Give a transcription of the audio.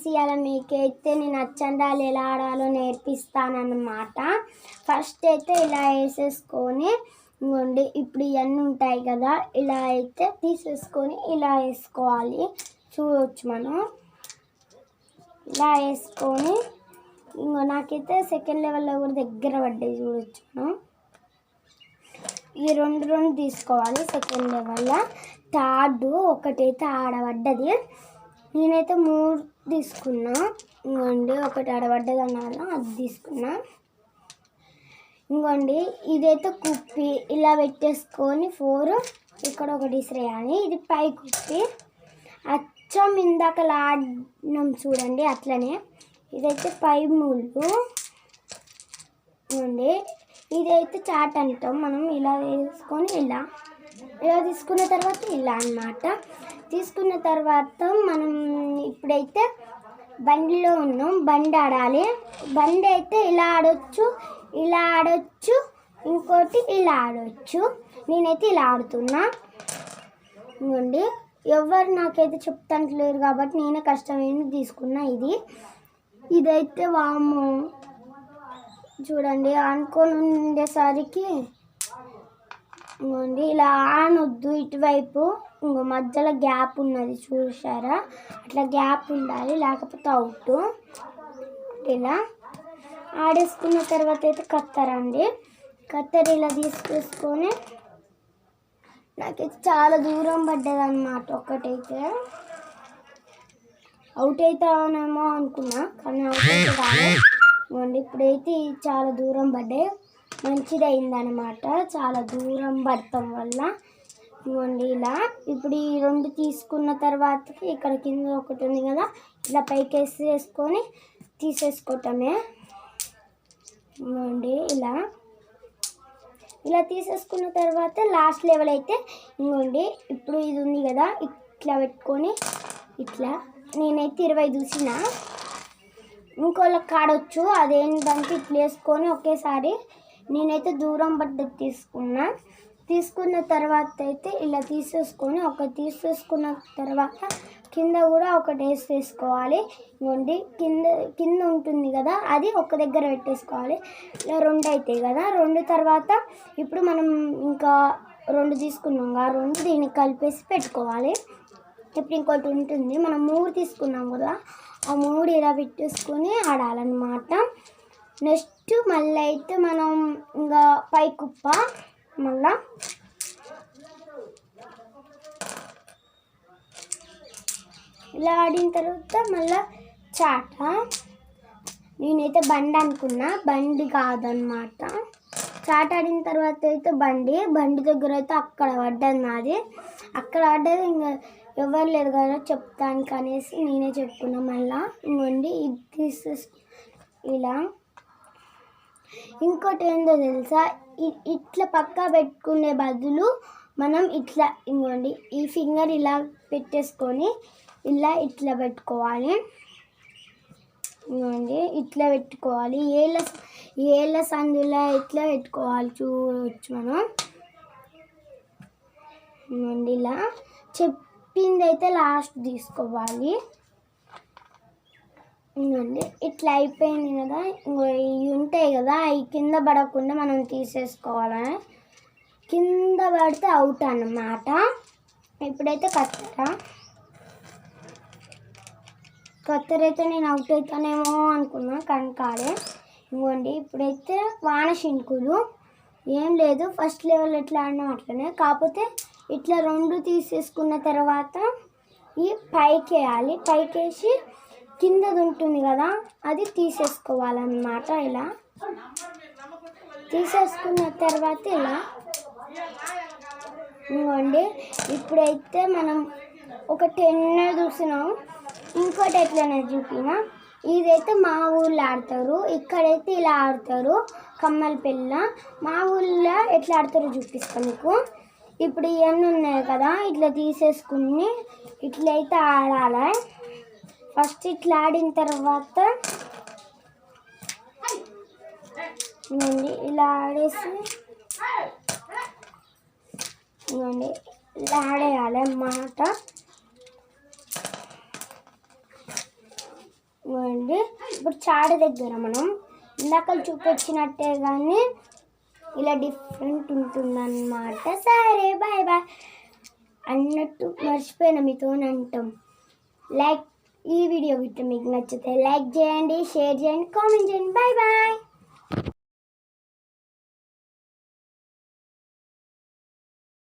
Friends ఇవాళ మీకైతే నేను అచ్చండాలు ఎలా ఆడాలో నేర్పిస్తానన్నమాట. ఫస్ట్ అయితే ఇలా వేసేసుకొని ఇవ్వండి ఇప్పుడు ఇవన్నీ ఉంటాయి కదా ఇలా అయితే తీసేసుకొని ఇలా వేసుకోవాలి. చూడవచ్చు మనం. ఇలా వేసుకొని ఇంకో నాకైతే సెకండ్ లెవెల్లో కూడా దగ్గర పడ్డాయి చూడొచ్చు మనం. ఈ రెండు రెండు తీసుకోవాలి సెకండ్ లెవెల్లో థర్డ్ ఒకటైతే ఆడబడ్డది. నేనైతే మూడు తీసుకున్నా. ఇంకోండి ఒకటి అడబడ్డది అన్నాను? అది తీసుకున్నా. ఇంకోండి ఇదైతే కుప్పి. ఇలా పెట్టేసుకొని ఫోర్ ఇక్కడ ఒకటి ఇసిరేయాలి. ఇది పై కుప్పి. అచ్చం ఇందాక ఆడినాం చూడండి అట్లనే. ఇదైతే పై ముళ్ళు. ఇవ్వండి ఇదైతే చాట్ అంటాం మనం. ఇలా వేసుకొని ఇలా. ఇలా తీసుకున్న తర్వాత ఇలా అన్నమాట. తీసుకున్న తర్వాత మనం ఇప్పుడైతే బండిలో ఉన్నాం. బండి ఆడాలి. బండి అయితే ఇలా ఆడొచ్చు ఇలా ఆడొచ్చు ఇంకోటి ఇలా ఆడొచ్చు. నేనైతే ఇలా ఆడుతున్నా. ఇవ్వండి ఎవరు నాకైతే చెప్తానికి లేరు కాబట్టి నేనే కష్టమైన తీసుకున్నా ఇది. ఇదైతే వాము చూడండి అనుకొని ఉండేసరికి ఇంకోండి ఇలా ఆనొద్దు ఇటువైపు. ఇంకో మధ్యలో గ్యాప్ ఉన్నది చూసారా అట్లా గ్యాప్ ఉండాలి లేకపోతే అవుట్. ఇలా. ఆడేసుకున్న తర్వాత అయితే కత్తరండి కత్తెర ఇలా తీసుకొని నాకైతే చాలా దూరం పడ్డది అనమాట ఒక్కటైతే. అవుట్ అవుతానేమో అనుకున్నా కానీ అవుట్ అయితే కాదు ఇప్పుడైతే చాలా దూరం పడ్డాయి. మంచిదైందనమాట చాలా దూరం పడటం వల్ల. ఇవ్వండి ఇలా. ఇప్పుడు ఈ రెండు తీసుకున్న తర్వాత ఇక్కడ కింద ఒకటి ఉంది కదా ఇలా పైకి వేసేసుకొని తీసేసుకోవటమే. ఇవ్వండి ఇలా. ఇలా తీసేసుకున్న తర్వాత లాస్ట్ లెవెల్ అయితే ఇంకోండి ఇప్పుడు ఇది ఉంది కదా ఇట్లా పెట్టుకొని ఇట్లా. నేనైతే ఇరవై చూసిన. ఇంకోళ్ళకి కాడొచ్చు అదేంటంటే ఇట్లా వేసుకొని ఒకేసారి నేనైతే దూరం పడ్డది తీసుకున్నా. తీసుకున్న తర్వాత అయితే ఇలా తీసేసుకొని ఒక తీసేసుకున్న తర్వాత కింద కూడా ఒకటి తీసుకోవాలి ఇంకోండి కింద కింద ఉంటుంది కదా అది ఒక దగ్గర పెట్టేసుకోవాలి. ఇలా రెండు అవుతాయి కదా రెండు తర్వాత ఇప్పుడు మనం ఇంకా రెండు తీసుకున్నాం ఆ రెండు దీనికి కలిపేసి పెట్టుకోవాలి. ఇప్పుడు ఇంకోటి ఉంటుంది మనం మూడు తీసుకున్నాం కదా ఆ మూడు ఇలా పెట్టేసుకొని ఆడాలన్నమాట. నెక్స్ట్ మళ్ళీ అయితే మనం ఇంకా పై కుప్ప మళ్ళా. ఇలా ఆడిన తర్వాత మళ్ళా చాట. నేనైతే బండి అనుకున్నా. బండి కాదనమాట చాట ఆడిన తర్వాత అయితే బండి. బండి దగ్గర అయితే అక్కడ పడ్డది నాది. అక్కడ పడ్డది ఇంకా ఎవరు లేదు కదా చెప్తానికి అనేసి నేనే చెప్పుకున్నా మళ్ళా. ఇంకోండి ఇది తీసేసి ఇలా. ఇంకోటి ఏందో తెలుసా? ఇ- ఇట్లా పక్కా పెట్టుకునే బదులు మనం ఇట్లా ఇంకోండి ఈ ఫింగర్ ఇలా పెట్టేసుకొని ఇలా ఇట్లా పెట్టుకోవాలి. ఇవ్వండి ఇట్లా పెట్టుకోవాలి. ఏళ్ళ ఏళ్ళ సందులో ఇట్లా పెట్టుకోవాలి చూడవచ్చు మనం. ఇవ్వండి ఇలా చెప్పింది అయితే లాస్ట్ తీసుకోవాలి. ఇవ్వండి ఇట్లా అయిపోయింది కదా. ఇంకో ఇవి ఉంటాయి కదా అవి కింద పడకుండా మనం తీసేసుకోవాలి? కింద పడితే అవుట్ అన్నమాట. ఇప్పుడైతే కత్తెర. కత్తెర అయితే నేను అవుట్ అవుతానేమో అనుకున్నా కానీ కాదే. ఇంకోండి ఇప్పుడైతే వాన శింకులు ఏం లేదు ఫస్ట్ లెవెల్ ఎట్లా ఆడినాం అట్లనే. కాకపోతే ఇట్లా రెండు తీసేసుకున్న తర్వాత ఈ పైకి వేయాలి పైకి వేసి కిందది ఉంటుంది కదా అది తీసేసుకోవాలన్నమాట ఇలా. తీసేసుకున్న తర్వాత ఇలా. ఇంకోండి ఇప్పుడైతే మనం ఒక టెన్ చూసినాం. ఇంకోటి ఎట్లనే చూపిన ఇదైతే మా ఊళ్ళో ఆడతారు. ఇక్కడైతే ఇలా ఆడతారు కమ్మల పిల్ల. మా ఊళ్ళో ఎట్లా ఆడతారో చూపిస్తాను మీకు. ఇప్పుడు ఇవన్నీ ఉన్నాయి కదా ఇట్లా తీసేసుకుని ఇట్లయితే ఆడాలి. ఫస్ట్ ఇట్లా ఆడిన తర్వాత ఇలా ఆడేసి ఇలా ఆడేయాలి అన్నమాట. ఇప్పుడు చాడ దగ్గర మనం ఇందాక చూపించినట్టే కానీ ఇలా డిఫరెంట్ ఉంటుందన్నమాట. సరే బాయ్ బాయ్. అన్నట్టు మర్చిపోయిన మీతో అంటాం. లైక్ ఈ వీడియో గిట్ట మీకు నచ్చితే లైక్ చేయండి షేర్ చేయండి కామెంట్ చేయండి బాయ్ బాయ్